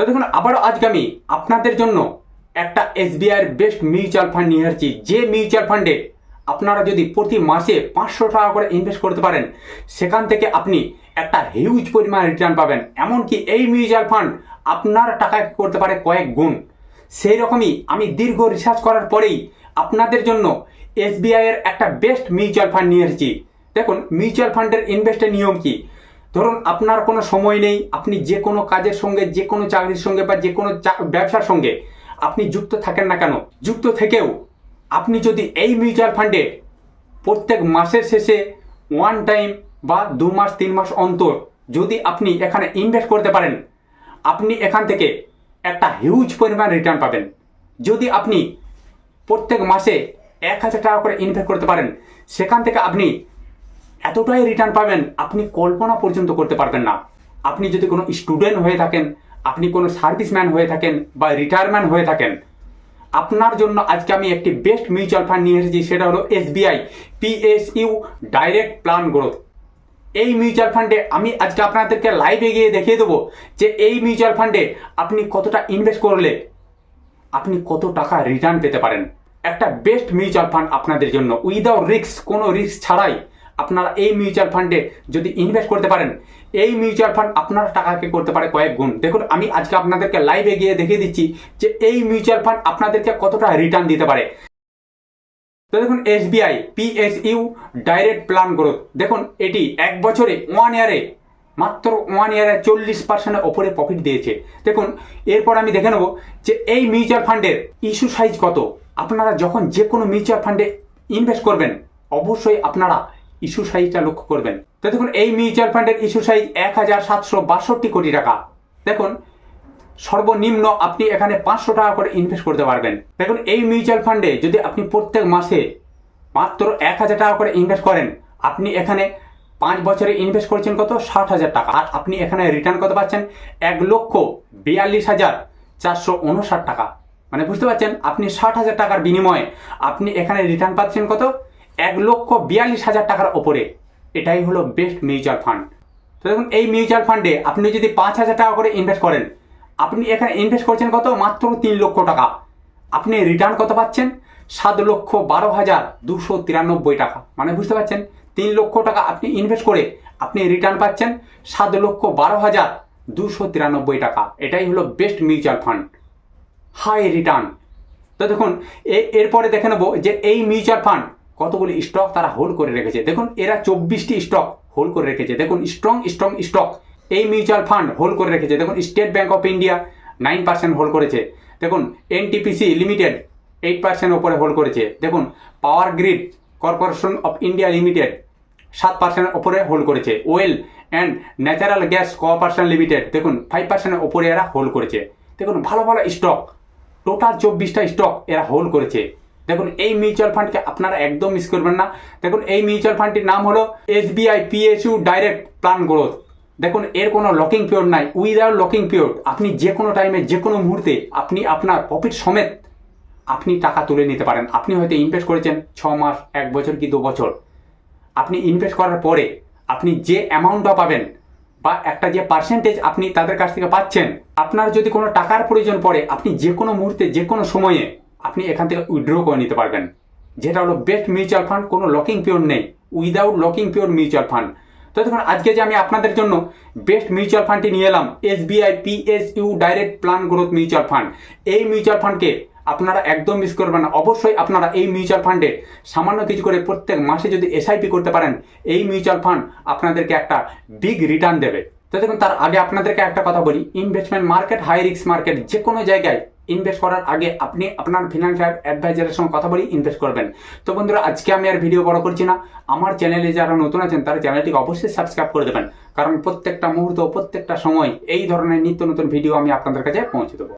তো দেখুন, আবারও আজকে আমি আপনাদের জন্য একটা এসবিআইয়ের বেস্ট মিউচুয়াল ফান্ড নিয়ে এসেছি। যে মিউচুয়াল ফান্ডে আপনারা যদি প্রতি মাসে পাঁচশো টাকা করে ইনভেস্ট করতে পারেন, সেখান থেকে আপনি একটা হিউজ পরিমাণ রিটার্ন পাবেন। এমনকি এই মিউচুয়াল ফান্ড আপনার টাকা করতে পারে? কয়েক গুণ। সেই রকমই আমি দীর্ঘ রিসার্চ করার পরেই আপনাদের জন্য এসবিআই এর একটা বেস্ট মিউচুয়াল ফান্ড নিয়ে এসেছি। দেখুন মিউচুয়াল ফান্ডের ইনভেস্টের নিয়ম কি? ধরুন আপনার কোনো সময় নেই, আপনি যে কোনো কাজের সঙ্গে, যে কোনো চাকরির সঙ্গে বা যে কোনো ব্যবসার সঙ্গে আপনি যুক্ত থাকেন না কেন? যুক্ত থেকেও আপনি যদি এই মিউচুয়াল ফান্ডে প্রত্যেক মাসের শেষে ওয়ান টাইম বা দু মাস, তিন মাস অন্তর যদি আপনি এখানে ইনভেস্ট করতে পারেন, আপনি এখান থেকে একটা হিউজ পরিমাণ রিটার্ন পাবেন। যদি আপনি প্রত্যেক মাসে এক হাজার টাকা করে ইনভেস্ট করতে পারেন, সেখান থেকে আপনি এতটাই রিটার্ন পাবেন, আপনি কল্পনা পর্যন্ত করতে পারবেন না। আপনি যদি কোনো স্টুডেন্ট হয়ে থাকেন, আপনি কোনো সার্ভিসম্যান হয়ে থাকেন বা রিটায়ারম্যান হয়ে থাকেন, আপনার জন্য আজকে আমি একটি বেস্ট মিউচুয়াল ফান্ড নিয়ে এসেছি, সেটা হলো SBI PSU direct plan growth এই মিউচুয়াল ফান্ডে আমি আজকে আপনাদেরকে লাইভে গিয়ে দেখিয়ে দেবো যে এই মিউচুয়াল ফান্ডে আপনি কতটা ইনভেস্ট করলে আপনি কত টাকা রিটার্ন পেতে পারেন। একটা বেস্ট মিউচুয়াল ফান্ড আপনাদের জন্য উইদাউট রিস্ক কোনো রিস্ক ছাড়াই। আপনারা এই মিউচুয়াল ফান্ডে যদি ইনভেস্ট করতে পারেন, এই মিউচুয়াল ফান্ড আপনার টাকাকে করতে পারে কয়েক গুণ। দেখুন, আমি আজকে আপনাদেরকে লাইভে গিয়ে দেখিয়ে দিচ্ছি যে এই মিউচুয়াল ফান্ড আপনাদেরকে কতটা রিটার্ন দিতে পারে। তো দেখুন SBI PSU direct plan growth দেখুন, এটি এক বছরে ওয়ান ইয়ারে মাত্র ওয়ান ইয়ারে চল্লিশ পার্সেন্টের ওপরে প্রফিট দিয়েছে। দেখুন, এরপর আমি দেখে নেব যে এই মিউচুয়াল ফান্ডের ইস্যু সাইজ কত। আপনারা যখন যে কোনো মিউচুয়াল ফান্ডে ইনভেস্ট করবেন, অবশ্যই আপনারা ইস্যু সাইজটা লক্ষ্য করবেন। তো দেখুন, এই মিউচুয়াল ফান্ডের ইস্যু সাইজ এক হাজার সাতশো বাষট্টি কোটি টাকা। দেখুন, সর্বনিম্ন আপনি এখানে পাঁচশো টাকা করে ইনভেস্ট করতে পারবেন। দেখুন, এই মিউচুয়াল ফান্ডে যদি আপনি প্রত্যেক মাসে মাত্র এক হাজার টাকা করে ইনভেস্ট করেন, আপনি এখানে পাঁচ বছরে ইনভেস্ট করছেন কত? ষাট হাজার টাকা। আর আপনি এখানে রিটার্ন কত পাচ্ছেন? এক লক্ষ বিয়াল্লিশ হাজার চারশো উনষাট টাকা। মানে বুঝতে পারছেন? আপনি ষাট হাজার টাকার বিনিময়ে আপনি এখানে রিটার্ন পাচ্ছেন কত? এক লক্ষ বিয়াল্লিশ হাজার টাকার ওপরে। এটাই হলো বেস্ট মিউচুয়াল ফান্ড তো দেখুন, এই মিউচুয়াল ফান্ডে আপনি যদি পাঁচ হাজার টাকা করে ইনভেস্ট করেন, আপনি এখানে ইনভেস্ট করছেন কত? মাত্র তিন লক্ষ টাকা। আপনি রিটার্ন কত পাচ্ছেন? সাত লক্ষ বারো হাজার দুশো তিরানব্বই টাকা। মানে বুঝতে পারছেন? তিন লক্ষ টাকা আপনি ইনভেস্ট করে আপনি রিটার্ন পাচ্ছেন সাত লক্ষ বারো হাজার দুশো তিরানব্বই টাকা। এটাই হলো best mutual fund high return তো দেখুন এরপরে দেখে নেব যে এই মিউচুয়াল ফান্ড কতগুলি স্টক তারা হোল্ড করে রেখেছে? দেখুন, এরা চব্বিশটি স্টক হোল্ড করে রেখেছে। দেখুন স্ট্রং স্ট্রং স্টক এই মিউচুয়াল ফান্ড হোল্ড করে রেখেছে। দেখুন State Bank of India nine percent hold করেছে। দেখুন এনটিপিসি লিমিটেড এইট পার্সেন্ট ওপরে হোল্ড করেছে। দেখুন Power Grid Corporation of India Limited সাত পার্সেন্টের ওপরে হোল্ড করেছে। Oil and Natural Gas Corporation Limited দেখুন ফাইভ পার্সেন্টের ওপরে এরা হোল্ড করেছে। দেখুন, ভালো ভালো স্টক টোটাল চব্বিশটা স্টক এরা হোল্ড করেছে। দেখুন, এই মিউচুয়াল ফান্ডকে আপনারা একদম মিস করবেন না। দেখুন, এই মিউচুয়াল ফান্ডটির নাম হলো SBI PSU direct plan growth দেখুন, এর কোনো লকিং পিরিয়ড নাই। উইদাউট লকিং পিরিয়ড আপনি যে কোনো টাইমে যে কোনো মুহূর্তে আপনি আপনার প্রফিট সমেত আপনি টাকা তুলে নিতে পারেন। আপনি হয়তো ইনভেস্ট করেছেন ছ মাস, এক বছর কি দু বছর। আপনি ইনভেস্ট করার পরে আপনি যে অ্যামাউন্টটা পাবেন বা একটা যে পার্সেন্টেজ আপনি তাদের কাছ থেকে পাচ্ছেন, আপনার যদি কোনো টাকার প্রয়োজন পড়ে, আপনি যে কোনো মুহূর্তে যে কোনো সময়ে আপনি এখান থেকে উইথড্র করে নিতে পারবেন। যেটা হলো বেস্ট মিউচুয়াল ফান্ড কোনো লকিং পিরিয়ড নেই। Without locking period mutual fund তো দেখুন, আজকে যে আমি আপনাদের জন্য বেস্ট মিউচুয়াল ফান্ডটি নিয়ে এলাম SBI PSU direct plan growth mutual fund এই মিউচুয়াল ফান্ডকে আপনারা একদম মিস করবেন না। অবশ্যই আপনারা এই মিউচুয়াল ফান্ডে সামান্য কিছু করে প্রত্যেক মাসে যদি এসআইপি করতে পারেন, এই মিউচুয়াল ফান্ড আপনাদেরকে একটা বিগ রিটার্ন দেবে। তো দেখুন, তার আগে আপনাদেরকে একটা কথা বলি। Investment market high risk market যে কোনো জায়গায় ইনভেস্ট করার আগে আপনি আপনার ফিনান্সিয়াল অ্যাডভাইজারের সঙ্গে কথা বলি ইনভেস্ট করবেন। তো বন্ধুরা, আজকে আমি আর ভিডিও বড় করছি না। আমার চ্যানেলে যারা নতুন আছেন, তারা চ্যানেলটিকে অবশ্যই সাবস্ক্রাইব করে দেবেন। কারণ প্রত্যেকটা মুহূর্ত, প্রত্যেকটা সময় এই ধরনের নিত্য নতুন ভিডিও আমি আপনাদের কাছে পৌঁছে দেবো।